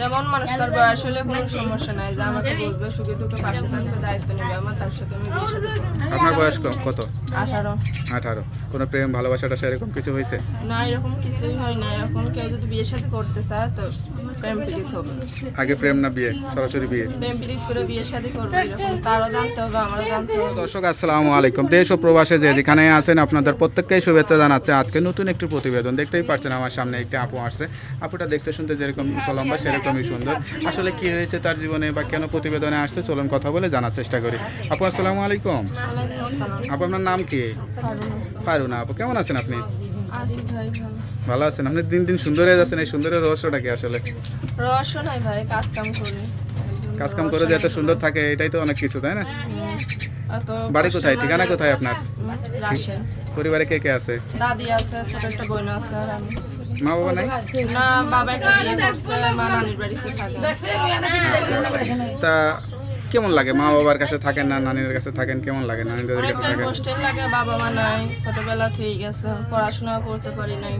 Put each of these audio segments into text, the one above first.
যেমন মানুষ তার বয়স হলে কোনো সমস্যা নাই যে আমাকে বলবে সুখে দুঃখে পাশে থাকবে দায়িত্ব নেবে আমার তার সাথে আমি। আপনার বয়স কত? আঠারো। আঠারো। কোনো প্রেম ভালোবাসাটা সেরকম কিছু হয়েছে? না এরকম কিছুই হয় না। এখন কেউ যদি বিয়ে শাদী করতে চায় তো প্রেম পীড়িত হবে। আগে প্রেম না বিয়ে? সরাসরি বিয়ে? প্রেম পীড়িত করে বিয়ে শাদী করবে এরকম তারও জানতে হবে আমারও জানতে হবে। দর্শক আসসালামু আলাইকুম। দেশ ও প্রবাসে যে যেখানে আছেন আপনাদের প্রত্যেককেই শুভেচ্ছা জানাচ্ছে। আজকে নতুন একটি প্রতিবেদন দেখতেই পাচ্ছেন আমার সামনে একটি আপু আসছে। আপুটা দেখতে শুনতে যেরকম লম্বা সেরকমই সুন্দর। আসলে কি হয়েছে তার জীবনে বা কেন প্রতিবেদনে আসছে চলুন কথা বলে জানার চেষ্টা করি। আপু আসসালামু আলাইকুম। আপু আপনার নাম কি? পারুনা আপু কেমন আছেন আপনি? ভালো। আছেন। আপনি দিন দিন সুন্দর হয়ে যাচ্ছেন এই সুন্দরের রহস্যটা কি আসলে? রহস্য নাই ভাই কাজ কাম করি। কাজ কাম করে যে এত সুন্দর থাকে এটাই তো অনেক কিছু তাই না? অত বাড়ি কোথায় ঠিকানা কোথায় আপনার পরিবারে কে কে আছে দাদি আছে ছোট একটা বোন আছে আর আমি মা বাবা নাই না বাবা একটা বিয়ে করছে মা নানির বাড়িতে থাকে তা কেমন লাগে? মা বাবার কাছে থাকেন না নানির কাছে থাকেন কেমন লাগে? নানিদের কাছে অনেকটাই থাকেন? কষ্টের লাগে বাবা মা নাই ছোটবেলা থেকে গেছে পড়াশোনা করতে পারি নাই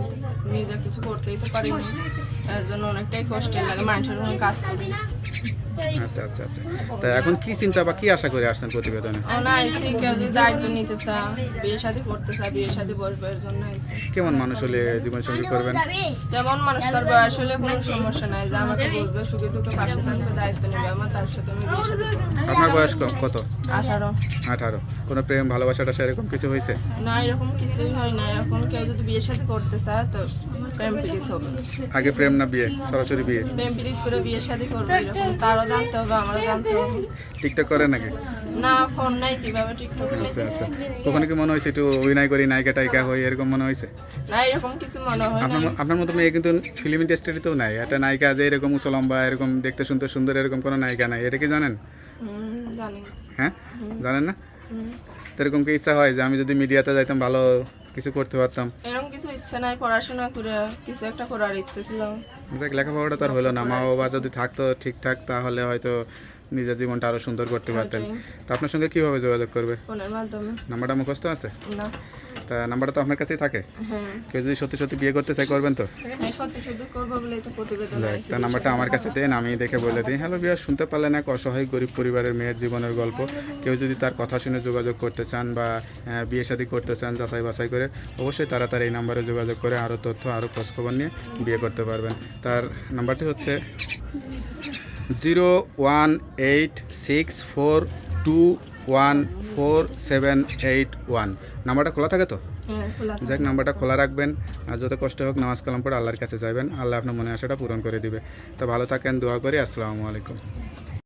নিজে কিছু করতেই তো পারি না এর জন্য অনেকটাই কষ্টের লাগে মানুষের কোনো কাজ করি আচ্ছা আচ্ছা আচ্ছা। তা এখন কি চিন্তা বা কি আশা করে আসছেন প্রতিবেদনে? আইসি কেউ যদি দায়িত্ব নিতে চায় বিয়ে শাদী করতে চায় বিয়ে শাদী বসবে এর জন্য কেমন মানুষ হলে জীবন সঙ্গী করবেন? যেমন মানুষ তার বয়স হলে কোনো সমস্যা নাই যে আমাকে বলবে সুখে দুঃখে পাশে থাকবে দায়িত্ব নেবে আমার তার সাথে আমি বিয়ে শাদী। আপনার বয়স কত? আঠারো। আঠারো। কোনো প্রেম ভালোবাসাটা সেরকম কিছু হয়েছে? না এরকম কিছুই হয় না। এখন কেউ যদি বিয়ে শাদী করতে চায় তো প্রেম পীড়িত হবে। আগে প্রেম না বিয়ে? সরাসরি বিয়ে? প্রেম পীড়িত করে বিয়ে শাদী করবে এরকম। তারও জানতে হবে আমারও জানতে হবে। ঠিকঠাক করে নাকি? না ফোন নাই কীভাবে টিকটক আচ্ছা আচ্ছা। কখনো কি মনে হয়েছে একটু অভিনয় করি নায়িকা টাইকা হই এরকম মনে হয়েছে? না এরকম কিছু মনে হয় না। আপনার আপনার মতো মেয়ে কিন্তু ফিল্ম ইন্ডাস্ট্রিতেও নাই। একটা নায়িকা যে এরকম উঁচু লম্বা এরকম দেখতে শুনতে সুন্দর এরকম কোনো নায়িকা নাই। এটা কি জানেন। হ্যাঁ? জানেন না? এরকম কি ইচ্ছা হয় যে আমি যদি মিডিয়াতে যাইতাম ভালো কিছু করতে পারতাম? এরকম কিছু ইচ্ছা নাই পড়াশোনা করে কিছু একটা করার ইচ্ছে ছিল। দেখ লেখাপড়াটা তো আর হলো না। মা বাবা যদি থাকতো ঠিকঠাক তাহলে হয়তো নিজের জীবনটা আরও সুন্দর করতে পারতেন। তা আপনার সঙ্গে কীভাবে যোগাযোগ করবে? ফোনের মাধ্যমে। নাম্বারটা মুখস্থ আছে? না। তা নাম্বারটা তো আপনার কাছেই থাকে। হ্যাঁ। কেউ যদি সত্যি সত্যি বিয়ে করতে চাই করবেন তো? বলেই তো নাম্বারটা আমার কাছে দেন আমি দেখে বলে দিই। হ্যালো বিয়া শুনতে পারলেন এক অসহায় গরিব পরিবারের মেয়ের জীবনের গল্প। কেউ যদি তার কথা শুনে যোগাযোগ করতে চান বা বিয়ে শাদী করতে চান যাচাই বাছাই করে অবশ্যই তারা তার এই নাম্বারে যোগাযোগ করে আরও তথ্য আরও খোঁজখবর নিয়ে বিয়ে করতে পারবেন। তার নাম্বারটি হচ্ছে zero one eight six four two one four seven eight one নাম্বারটা খোলা থাকে তো? হ্যাঁ। যাক নাম্বারটা খোলা রাখবেন। আর যত কষ্ট হোক নামাজ কালাম পড়ে আল্লাহর কাছে যাবেন। আল্লাহ আপনার মনে আশাটা পূরণ করে দিবে। তো ভালো থাকেন দোয়া করি। আসসালামু আলাইকুম।